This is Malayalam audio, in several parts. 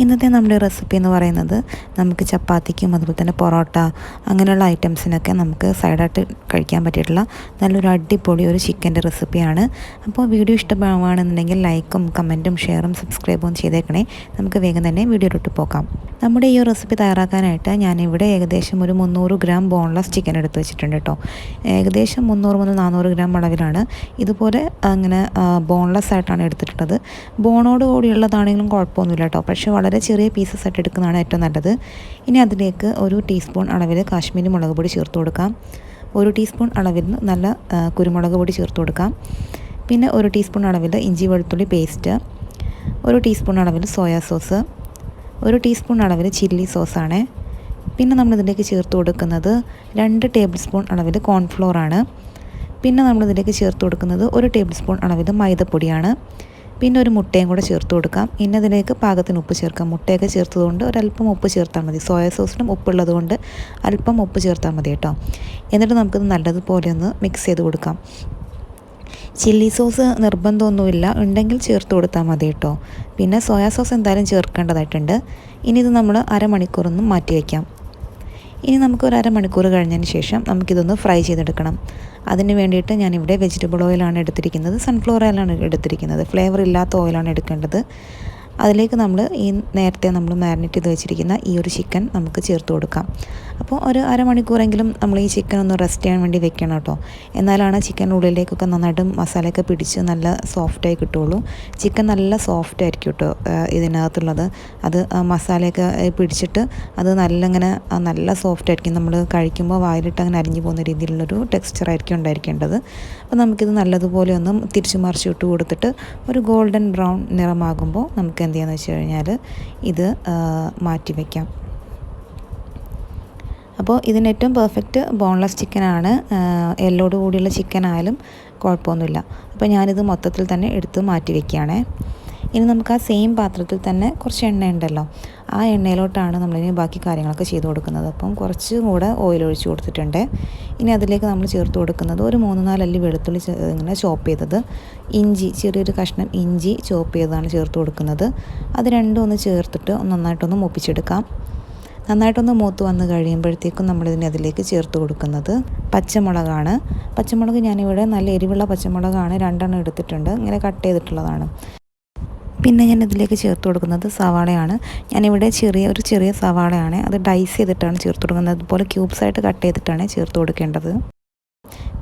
ഇന്നത്തെ നമ്മുടെ റെസിപ്പി എന്ന് പറയുന്നത് നമുക്ക് ചപ്പാത്തിക്കും അതുപോലെ തന്നെ പൊറോട്ട അങ്ങനെയുള്ള ഐറ്റംസിനൊക്കെ നമുക്ക് സൈഡായിട്ട് കഴിക്കാൻ പറ്റിയിട്ടുള്ള നല്ലൊരു അടിപൊളി ഒരു ചിക്കന്റെ റെസിപ്പിയാണ്. അപ്പോൾ വീഡിയോ ഇഷ്ടമാവുകയാണെന്നുണ്ടെങ്കിൽ ലൈക്കും കമന്റും ഷെയറും സബ്സ്ക്രൈബും ചെയ്തേക്കണേ. നമുക്ക് വേഗം തന്നെ വീഡിയോയിലോട്ട് പോകാം. നമ്മുടെ ഈ റെസിപ്പി തയ്യാറാക്കാനായിട്ട് ഞാനിവിടെ ഏകദേശം ഒരു മുന്നൂറ് ഗ്രാം ബോൺലെസ് ചിക്കൻ എടുത്ത് വെച്ചിട്ടുണ്ട് കേട്ടോ. ഏകദേശം മുന്നൂറ് മുതൽ നാനൂറ് ഗ്രാം അളവിലാണ്. ഇതുപോലെ അങ്ങനെ ബോൺലെസ് ആയിട്ടാണ് എടുത്തിട്ടുള്ളത്. ബോണോട് കൂടിയുള്ളതാണെങ്കിലും കുഴപ്പമൊന്നുമില്ല കേട്ടോ. പക്ഷേ വളരെ ചെറിയ പീസസ് ആയിട്ട് എടുക്കുന്നതാണ് ഏറ്റവും നല്ലത്. ഇനി അതിലേക്ക് ഒരു ടീസ്പൂൺ അളവിൽ കാശ്മീരി മുളക് പൊടി ചേർത്ത് കൊടുക്കാം. ഒരു ടീസ്പൂൺ അളവിൽ നല്ല കുരുമുളക് പൊടി ചേർത്ത് കൊടുക്കാം. പിന്നെ ഒരു ടീസ്പൂൺ അളവിൽ ഇഞ്ചി വെളുത്തുള്ളി പേസ്റ്റ് ഒരു ടീസ്പൂൺ അളവിൽ സോയാ സോസ് ഒരു ടീസ്പൂൺ അളവിൽ ചില്ലി സോസാണ് പിന്നെ നമ്മളിതിലേക്ക് ചേർത്ത് കൊടുക്കുന്നത് രണ്ട് ടേബിൾ സ്പൂൺ അളവിൽ കോൺഫ്ലോറാണ് പിന്നെ നമ്മളിതിലേക്ക് ചേർത്ത് കൊടുക്കുന്നത് ഒരു ടേബിൾ സ്പൂൺ അളവിൽ മൈദപ്പൊടിയാണ്. പിന്നെ ഒരു മുട്ടയും കൂടെ ചേർത്ത് കൊടുക്കാം. ഇനി അതിലേക്ക് പാകത്തിന് ഉപ്പ് ചേർക്കാം. മുട്ടയൊക്കെ ചേർത്തതുകൊണ്ട് ഒരല്പം ഉപ്പ് ചേർത്താൽ മതി. സോയ സോസിനും ഉപ്പുള്ളത് കൊണ്ട് അല്പം ഉപ്പ് ചേർത്താൽ മതി കേട്ടോ. എന്നിട്ട് നമുക്കിത് നല്ലതുപോലെ ഒന്ന് മിക്സ് ചെയ്ത് കൊടുക്കാം. ചില്ലി സോസ് നിർബന്ധമൊന്നുമില്ല. ഉണ്ടെങ്കിൽ ചേർത്ത് കൊടുത്താൽ മതി കേട്ടോ. പിന്നെ സോയാ സോസ് എന്തായാലും ചേർക്കേണ്ടതായിട്ടുണ്ട്. ഇനി ഇത് നമ്മൾ അരമണിക്കൂറൊന്നും മാറ്റി വയ്ക്കാം ഇനി നമുക്ക് ഒരു അരമണിക്കൂർ കഴിഞ്ഞതിന് ശേഷം നമുക്കിതൊന്ന് ഫ്രൈ ചെയ്തെടുക്കണം. അതിന് വേണ്ടിയിട്ട് ഞാനിവിടെ വെജിറ്റബിൾ ഓയിലാണ് എടുത്തിരിക്കുന്നത്. സൺഫ്ലവർ ഓയിലാണ് എടുത്തിരിക്കുന്നത്. ഫ്ലേവർ ഇല്ലാത്ത ഓയിലാണ് എടുക്കേണ്ടത്. അതിലേക്ക് നമ്മൾ ഈ നേരത്തെ നമ്മൾ മാരിനേറ്റ് ചെയ്ത് വെച്ചിരിക്കുന്ന ഈ ഒരു ചിക്കൻ നമുക്ക് ചേർത്ത് കൊടുക്കാം. അപ്പോൾ ഒരു അരമണിക്കൂറെങ്കിലും നമ്മൾ ഈ ചിക്കൻ ഒന്ന് റെസ്റ്റ് ചെയ്യാൻ വേണ്ടി വെക്കണം കേട്ടോ. എന്നാലാണ് ചിക്കൻ ഉള്ളിലേക്കൊക്കെ നന്നായിട്ട് മസാലയൊക്കെ പിടിച്ച് നല്ല സോഫ്റ്റായി കിട്ടുള്ളൂ ചിക്കൻ നല്ല സോഫ്റ്റ് ആയിരിക്കും കേട്ടോ ഇതിനകത്തുള്ളത്. അത് മസാലയൊക്കെ പിടിച്ചിട്ട് അത് നല്ല ഇങ്ങനെ നല്ല സോഫ്റ്റ് ആയിരിക്കും. നമ്മൾ കഴിക്കുമ്പോൾ വായിലിട്ട് അങ്ങനെ അരിഞ്ഞു പോകുന്ന രീതിയിലുള്ളൊരു ടെക്സ്ചർ ആയിരിക്കും ഉണ്ടായിരിക്കേണ്ടത്. അപ്പോൾ നമുക്കിത് നല്ലതുപോലെ ഒന്നും തിരിച്ചു മറിച്ച് ഇട്ട് കൊടുത്തിട്ട് ഒരു ഗോൾഡൻ ബ്രൗൺ നിറമാകുമ്പോൾ നമുക്ക് എന്ത് ചെയ്യാന്ന് വെച്ച് കഴിഞ്ഞാൽ ഇത് മാറ്റി വയ്ക്കാം അപ്പോൾ ഇതിന് ഏറ്റവും പെർഫെക്റ്റ് ബോൺലെസ് ചിക്കനാണ് എല്ലോട് കൂടിയുള്ള ചിക്കൻ ആയാലും കുഴപ്പമൊന്നുമില്ല. അപ്പോൾ ഞാനിത് മൊത്തത്തിൽ തന്നെ എടുത്ത് മാറ്റി വയ്ക്കുകയാണേ ഇനി നമുക്ക് ആ സെയിം പാത്രത്തിൽ തന്നെ കുറച്ച് എണ്ണ ഉണ്ടല്ലോ. ആ എണ്ണയിലോട്ടാണ് നമ്മളിനി ബാക്കി കാര്യങ്ങളൊക്കെ ചെയ്തു കൊടുക്കുന്നത്. അപ്പം കുറച്ചും കൂടെ ഓയിൽ ഒഴിച്ച് കൊടുത്തിട്ടുണ്ട്. ഇനി അതിലേക്ക് നമ്മൾ ചേർത്ത് കൊടുക്കുന്നത് ഒരു മൂന്ന് നാലല്ലി വെളുത്തുള്ളി ഇങ്ങനെ ചോപ്പ് ചെയ്തത്. ഇഞ്ചി ചെറിയൊരു കഷ്ണം ഇഞ്ചി ചോപ്പ് ചെയ്തതാണ് ചേർത്ത് കൊടുക്കുന്നത്. അത് രണ്ടും ഒന്ന് ചേർത്തിട്ട് നന്നായിട്ടൊന്ന് മൂപ്പിച്ചെടുക്കാം. നന്നായിട്ടൊന്ന് മൂത്ത് വന്ന് കഴിയുമ്പോഴത്തേക്കും നമ്മളിതിനെ അതിലേക്ക് ചേർത്ത് കൊടുക്കുന്നത് പച്ചമുളകാണ്. പച്ചമുളക് ഞാനിവിടെ നല്ല എരിവുള്ള പച്ചമുളകാണ്. രണ്ടെണ്ണം എടുത്തിട്ടുണ്ട്. ഇങ്ങനെ കട്ട് ചെയ്തിട്ടുള്ളതാണ്. പിന്നെ ഞാൻ ഇതിലേക്ക് ചേർത്ത് കൊടുക്കുന്നത് സവാളയാണ്. ഞാനിവിടെ ചെറിയ ഒരു ചെറിയ സവാളയാണ്. അത് ഡൈസ് ചെയ്തിട്ടാണ് ചേർത്ത് കൊടുക്കുന്നത്. അതുപോലെ ക്യൂബ്സായിട്ട് കട്ട് ചെയ്തിട്ടാണ് ചേർത്ത് കൊടുക്കേണ്ടത്.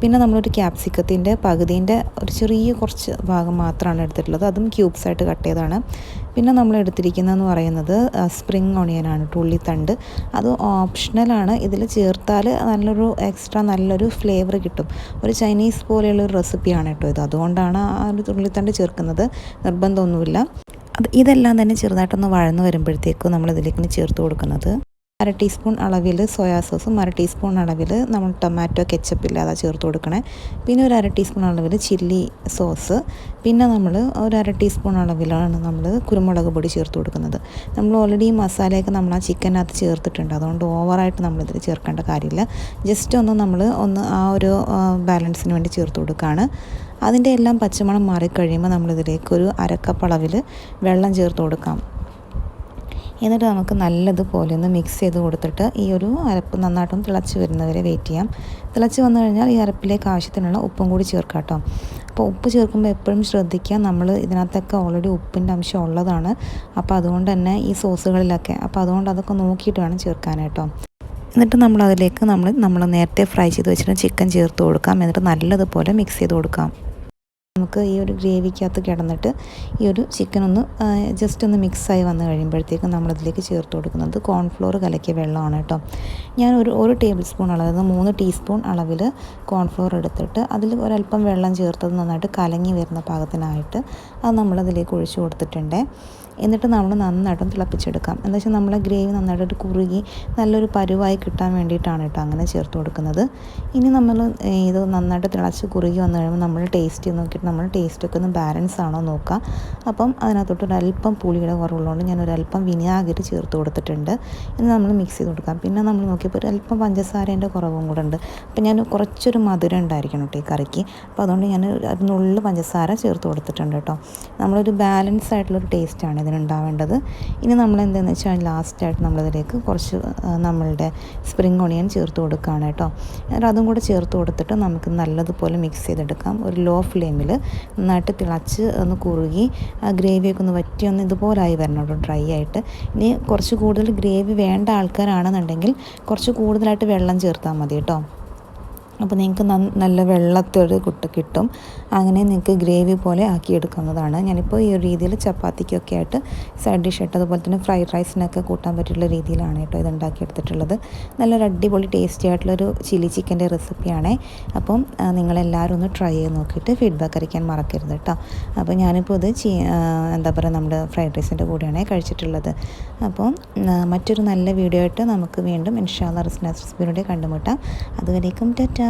പിന്നെ നമ്മളൊരു ക്യാപ്സിക്കത്തിന്റെ പകുതിന്റെ ഒരു ചെറിയ കുറച്ച് ഭാഗം മാത്രമാണ് എടുത്തിട്ടുള്ളത്. അതും ക്യൂബ്സായിട്ട് കട്ട് ചെയ്താണ് പിന്നെ നമ്മൾ എടുത്തിരിക്കുന്നതെന്ന് പറയുന്നത് സ്പ്രിങ് ഓണിയനാണ് ഉള്ളിത്തണ്ട് അത് ഓപ്ഷണലാണ് ഇതിൽ ചേർത്താൽ നല്ലൊരു എക്സ്ട്രാ നല്ലൊരു ഫ്ലേവർ കിട്ടും. ഒരു ചൈനീസ് പോലെയുള്ള ഒരു റെസിപ്പിയാണ് കേട്ടോ ഇത്. അതുകൊണ്ടാണ് ആ ഒരു ഉള്ളിത്തണ്ട് ചേർക്കുന്നത്. നിർബന്ധമൊന്നുമില്ല. അത് ഇതെല്ലാം തന്നെ ചെറുതായിട്ടൊന്ന് വഴന്ന് വരുമ്പോഴത്തേക്കും നമ്മൾ ഇതിലേക്ക് ചേർത്ത് കൊടുക്കുന്നത്. അര ടീസ്പൂൺ അളവിൽ സോയാ സോസും അര ടീസ്പൂൺ അളവിൽ നമ്മൾ ടൊമാറ്റോ കെച്ചപ്പ് ഇല്ലാതെ ചേർത്ത് കൊടുക്കണേ. പിന്നെ ഒരു അര ടീസ്പൂൺ അളവിൽ ചില്ലി സോസ്. പിന്നെ നമ്മൾ ഒരു അര ടീസ്പൂൺ അളവിലാണ് നമ്മൾ കുരുമുളക് പൊടി ചേർത്ത് കൊടുക്കുന്നത്. നമ്മൾ ഓൾറെഡി ഈ മസാലയൊക്കെ നമ്മൾ ആ ചിക്കനകത്ത് ചേർത്തിട്ടുണ്ട്. അതുകൊണ്ട് ഓവറായിട്ട് നമ്മളിതിൽ ചേർക്കേണ്ട കാര്യമില്ല. ജസ്റ്റ് ഒന്ന് നമ്മൾ ഒന്ന് ആ ഒരു ബാലൻസിന് വേണ്ടി ചേർത്ത് കൊടുക്കുകയാണ് അതിന്റെ എല്ലാം പച്ചമണം മാറിക്കഴിയുമ്പോൾ നമ്മളിതിലേക്ക് ഒരു അരക്കപ്പ് അളവിൽ വെള്ളം ചേർത്ത് കൊടുക്കാം. എന്നിട്ട് നമുക്ക് നല്ലതുപോലെ ഒന്ന് മിക്സ് ചെയ്ത് കൊടുത്തിട്ട് ഈ ഒരു അരപ്പ് നന്നായിട്ടൊന്ന് തിളച്ച് വരുന്നവരെ വെയിറ്റ് ചെയ്യാം. തിളച്ച് വന്നു കഴിഞ്ഞാൽ ഈ അരപ്പിലേക്ക് ആവശ്യത്തിനുള്ള ഉപ്പും കൂടി ചേർക്കാം കേട്ടോ. അപ്പോൾ ഉപ്പ് ചേർക്കുമ്പോൾ എപ്പോഴും ശ്രദ്ധിക്കുക നമ്മൾ ഇതിനകത്തൊക്കെ ഓൾറെഡി ഉപ്പിന്റെ അംശം ഉള്ളതാണ്. അപ്പോൾ അതുകൊണ്ട് തന്നെ ഈ സോസുകളിലൊക്കെ അപ്പോൾ അതുകൊണ്ട് അതൊക്കെ നോക്കിയിട്ട് വേണം ചേർക്കാനായിട്ടോ എന്നിട്ട് നമ്മൾ അതിലേക്ക് നമ്മൾ നമ്മൾ നേരത്തെ ഫ്രൈ ചെയ്ത് വെച്ചിട്ട് ചിക്കൻ ചേർത്ത് കൊടുക്കാം. എന്നിട്ട് നല്ലതുപോലെ മിക്സ് ചെയ്ത് കൊടുക്കാം. നമുക്ക് ഈ ഒരു ഗ്രേവിക്കകത്ത് കിടന്നിട്ട് ഈ ഒരു ചിക്കൻ ഒന്ന് ജസ്റ്റ് ഒന്ന് മിക്സായി വന്നു കഴിയുമ്പോഴത്തേക്കും നമ്മളിതിലേക്ക് ചേർത്ത് കൊടുക്കുന്നത് കോൺഫ്ലോർ കലക്കിയ വെള്ളമാണ് കേട്ടോ. ഞാൻ ഒരു ഒരു ടേബിൾ സ്പൂൺ അളവ് മൂന്ന് ടീസ്പൂൺ അളവിൽ കോൺഫ്ലോർ എടുത്തിട്ട് അതിൽ ഒരല്പം വെള്ളം ചേർത്തത് നന്നായിട്ട് കലങ്ങി വരുന്ന പാകത്തിനായിട്ട് അത് നമ്മളതിലേക്ക് ഒഴിച്ചു കൊടുത്തിട്ടുണ്ട്. എന്നിട്ട് നമ്മൾ നന്നായിട്ടും തിളപ്പിച്ചെടുക്കാം. എന്താ വെച്ചാൽ നമ്മളെ ഗ്രേവി നന്നായിട്ട് കുറുകി നല്ലൊരു പരുവായി കിട്ടാൻ വേണ്ടിയിട്ടാണ് കേട്ടോ അങ്ങനെ ചേർത്ത് കൊടുക്കുന്നത്. ഇനി നമ്മൾ ഇത് നന്നായിട്ട് തിളച്ച് കുറുകി വന്നു കഴിയുമ്പോൾ നമ്മൾ ടേസ്റ്റ് നോക്കിയിട്ട് നമ്മൾ ടേസ്റ്റൊക്കെ ഒന്ന് ബാലൻസ് ആണോ നോക്കുക അപ്പം അതിനകത്തോട്ട് ഒരു അല്പം പുളിയുടെ കുറവുള്ളതുകൊണ്ട് ഞാൻ ഒരല്പം വിനാഗിരി ചേർത്ത് കൊടുത്തിട്ടുണ്ട്. ഇനി നമ്മൾ മിക്സ് ചെയ്ത് കൊടുക്കാം. പിന്നെ നമ്മൾ നോക്കിയപ്പോൾ ഒരു അല്പം പഞ്ചസാരേന്റെ കുറവും കൂടെ ഉണ്ട്. അപ്പം ഞാൻ കുറച്ചൊരു മധുരം ഉണ്ടായിരിക്കണം കേട്ടോ ഈ കറിക്ക്. അപ്പോൾ അതുകൊണ്ട് ഞാൻ അതിനുള്ളിൽ പഞ്ചസാര ചേർത്ത് കൊടുത്തിട്ടുണ്ട് കേട്ടോ. നമ്മളൊരു ബാലൻസ് ആയിട്ടുള്ളൊരു ടേസ്റ്റാണ് ഇതിനുണ്ടാവേണ്ടത്. ഇനി നമ്മൾ എന്താണെന്ന് വെച്ചാൽ ലാസ്റ്റായിട്ട് നമ്മളതിലേക്ക് കുറച്ച് നമ്മളുടെ സ്പ്രിങ് ഒണിയൻ ചേർത്ത് കൊടുക്കുകയാണ് കേട്ടോ. അതും കൂടെ ചേർത്ത് കൊടുത്തിട്ട് നമുക്ക് നല്ലതുപോലെ മിക്സ് ചെയ്തെടുക്കാം. ഒരു ലോ ഫ്ലെയിമിൽ നന്നായിട്ട് തിളച്ച് ഒന്ന് കുറുകി ഗ്രേവിയൊക്കെ ഒന്ന് വറ്റി ഒന്ന് ഇതുപോലായി വരണം കേട്ടോ ഡ്രൈ ആയിട്ട്. ഇനി കുറച്ച് കൂടുതൽ ഗ്രേവി വേണ്ട ആൾക്കാരാണെന്നുണ്ടെങ്കിൽ കുറച്ച് കൂടുതലായിട്ട് വെള്ളം ചേർത്താൽ മതി കേട്ടോ. അപ്പോൾ നിങ്ങൾക്ക് നല്ല വെള്ളത്തോട് കുട്ട കിട്ടും. അങ്ങനെ നിങ്ങൾക്ക് ഗ്രേവി പോലെ ആക്കിയെടുക്കുന്നതാണ് ഞാനിപ്പോൾ ഈ ഒരു രീതിയിൽ ചപ്പാത്തിക്കൊക്കെ ആയിട്ട് സൈഡ് ഡിഷ് ആയിട്ട് അതുപോലെ തന്നെ ഫ്രൈഡ് റൈസിനൊക്കെ കൂട്ടാൻ പറ്റിയുള്ള രീതിയിലാണ് കേട്ടോ ഇത് ഉണ്ടാക്കിയെടുത്തിട്ടുള്ളത്. നല്ലൊരു അടിപൊളി ടേസ്റ്റി ആയിട്ടുള്ളൊരു ചില്ലി ചിക്കന്റെ റെസിപ്പിയാണേ. അപ്പം നിങ്ങളെല്ലാവരും ഒന്ന് ട്രൈ ചെയ്ത് നോക്കിയിട്ട് ഫീഡ്ബാക്ക് അറിയിക്കാൻ മറക്കരുത് കേട്ടോ. അപ്പോൾ ഞാനിപ്പോൾ ഇത് എന്താ പറയുക നമ്മുടെ ഫ്രൈഡ് റൈസിന്റെ കൂടെയാണ് കഴിച്ചിട്ടുള്ളത്. അപ്പം മറ്റൊരു നല്ല വീഡിയോ ആയിട്ട് നമുക്ക് വീണ്ടും ഇൻഷാല്ല റിസ്നാസ് റെസിപ്പിയിലൂടെ കണ്ടുമുട്ടാം. അതുവരേക്കും tata.